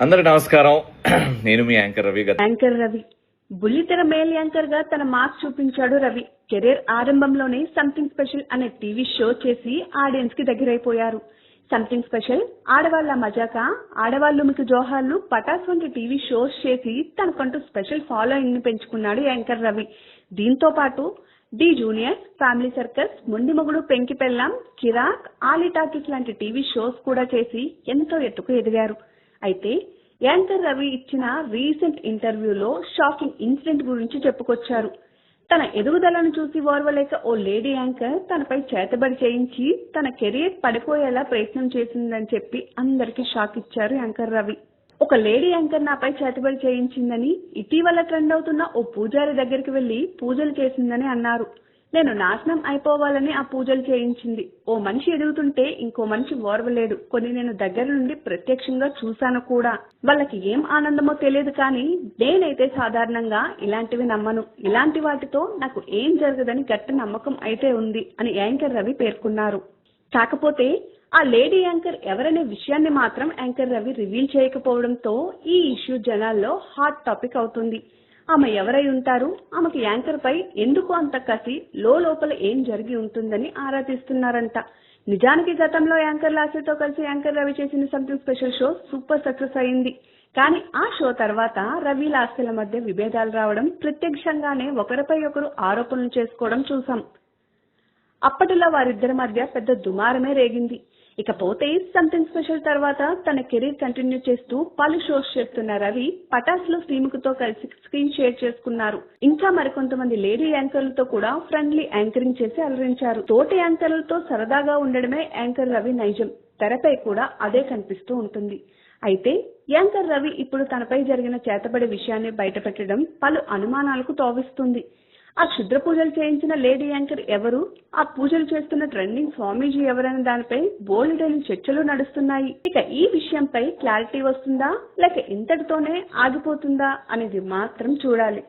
అందరికి నమస్కారం. నేను మీ యాంకర్ రవి యాంకర్ రవి. బుల్లితెర మేల్ యాంకర్గా తన మార్క్ చూపించాడు రవి. కెరీర్ ఆరంభంలోనే సంథింగ్ స్పెషల్ అనే టీవీ షో చేసి ఆడియన్స్కి దగ్గరైపోయారు. Something special? ఆడవాళ్ళ మజాక? ఆడవాళ్ళు మీకు జోహార్లు? పటాస్ వంటి టీవీ షోస్ చేసి తనకంటూ స్పెషల్ ఫాలోయింగ్ని పెంచుకున్నాడు యాంకర్ రవి. దీంతో పాటు డి జూనియర్ ఫ్యామిలీ సర్కస్ మొండి మొగుడు పెంకి పెళ్ళాం కిరాక్ ఆలీ టాకీస్ లాంటి టీవీ షోస్ కూడా చేసి ఎంతో ఎత్తుకు ఎదిగారు. అయితే యాంకర్ రవి ఇచ్చిన రీసెంట్ ఇంటర్వ్యూలో షాకింగ్ ఇన్సిడెంట్ గురించి చెప్పుకొచ్చారు. తన ఎదుగుదలను చూసి ఓర్వలేక ఓ లేడీ యాంకర్ తనపై చేతబడి చేయించి తన కెరీర్ పడిపోయేలా ప్రయత్నం చేసిందని చెప్పి అందరికీ షాక్ ఇచ్చారు యాంకర్ రవి. ఒక లేడీ యాంకర్ నాపై చేతబడి చేయించిందని ఇటీవల ట్రెండ్ అవుతున్న ఓ పూజారి దగ్గరికి వెళ్ళి పూజలు చేసిందని అన్నారు. నేను నాశనం అయిపోవాలని ఆ పూజలు చేయించింది. ఓ మనిషి ఎదుగుతుంటే ఇంకో మనిషి ఓర్వలేడు. కొన్ని నేను దగ్గర నుండి ప్రత్యక్షంగా చూశాను కూడా. వాళ్ళకి ఏం ఆనందమో తెలియదు కానీ నేనైతే సాధారణంగా ఇలాంటివి నమ్మను. ఇలాంటి వాటితో నాకు ఏం జరగదని గట్టి నమ్మకం అయితే ఉంది అని యాంకర్ రవి పేర్కొన్నారు. కాకపోతే ఆ లేడీ యాంకర్ ఎవరనే విషయాన్ని మాత్రం యాంకర్ రవి రివీల్ చేయకపోవడంతో ఈ ఇష్యూ జనాల్లో హాట్ టాపిక్ అవుతుంది. ఆమె ఎవరై ఉంటారు? ఆమెకి యాంకర్ పై ఎందుకు అంత కసి? లో లోపల ఏం జరిగి ఉంటుందని ఆరా తీస్తున్నారంట నిజానికి గతంలో యాంకర్ లాసీతో కలిసి యాంకర్ రవి చేసిన something special show super success అయింది. కానీ ఆ షో తర్వాత రవి లాస్యల మధ్య విభేదాలు రావడం ప్రత్యక్షంగానే ఒకరిపై ఒకరు ఆరోపణలు చేసుకోవడం చూసాం. అప్పటిలో వారిద్దరి మధ్య పెద్ద దుమారమే రేగింది. ఇకపోతే సంథింగ్ స్పెషల్ తర్వాత తన కెరీర్ కంటిన్యూ చేస్తూ పలు షోస్ చేస్తున్న రవి పటాస్లో శ్రీముఖితో కలిసి స్క్రీన్ షేర్ చేసుకున్నారు. ఇంకా మరికొంతమంది లేడీ యాంకర్లతో కూడా ఫ్రెండ్లీ యాంకరింగ్ చేసి అలరించారు. తోటి యాంకర్లతో సరదాగా ఉండడమే యాంకర్ రవి నైజం. తెరపై కూడా అదే కనిపిస్తూ ఉంటుంది. అయితే యాంకర్ రవి ఇప్పుడు తనపై జరిగిన చేతబడి విషయాన్ని బయటపెట్టడం పలు అనుమానాలకు తోవిస్తుంది. ఆ క్షుద్ర పూజలు చేయించిన లేడీ యాంకర్ ఎవరు? ఆ పూజలు చేస్తున్న ట్రెండింగ్ స్వామీజీ ఎవరనే దానిపై బోల్డైన చర్చలు నడుస్తున్నాయి. ఇక ఈ విషయంపై క్లారిటీ వస్తుందా? లేక ఇంతటితోనే ఆగిపోతుందా? అనేది మాత్రం చూడాలి.